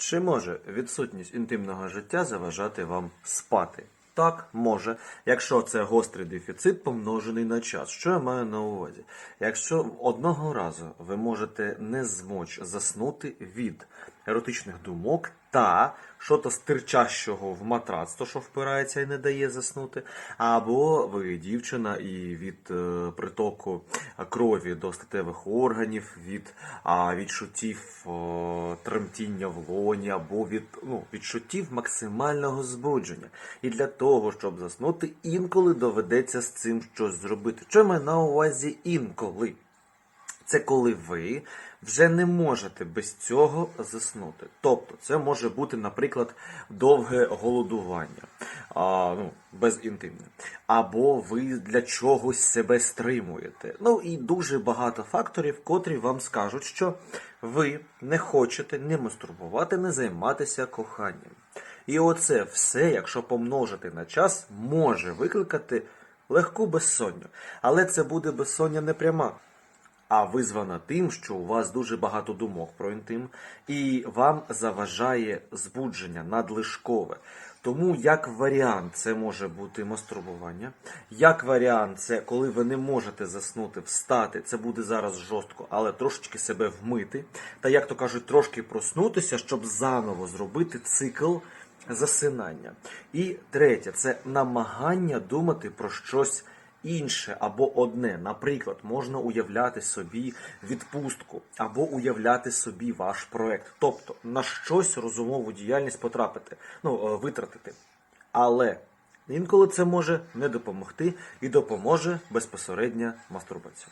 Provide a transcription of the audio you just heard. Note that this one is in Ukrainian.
Чи може відсутність інтимного життя заважати вам спати? Так, може, якщо це гострий дефіцит помножений на час. Що я маю на увазі? Якщо одного разу ви можете не змочь заснути від еротичних думок та що-то стирчащого в матрац, то що впирається і не дає заснути, або ви дівчина і від е, притоку крові до статевих органів, від а, відчуттів о, тремтіння в лоні, або від ну, відчуттів максимального збудження. І для того, щоб заснути, інколи доведеться з цим щось зробити. Що маю на увазі інколи? Це коли ви вже не можете без цього заснути. Тобто, це може бути, наприклад, довге голодування, а, ну, безінтимне. Або ви для чогось себе стримуєте. Ну і дуже багато факторів, котрі вам скажуть, що ви не хочете не мастурбувати, не займатися коханням. І оце все, якщо помножити на час, може викликати легку безсонню. Але це буде безсоння не пряма а визвана тим, що у вас дуже багато думок про інтим, і вам заважає збудження надлишкове. Тому як варіант це може бути мастурбування, як варіант це коли ви не можете заснути, встати, це буде зараз жорстко, але трошечки себе вмити, та як то кажуть, трошки проснутися, щоб заново зробити цикл засинання. І третє це намагання думати про щось інше або одне. Наприклад, можна уявляти собі відпустку або уявляти собі ваш проект, тобто на щось розумову діяльність потрапити, ну е, витратити. Але інколи це може не допомогти і допоможе безпосередня мастурбація.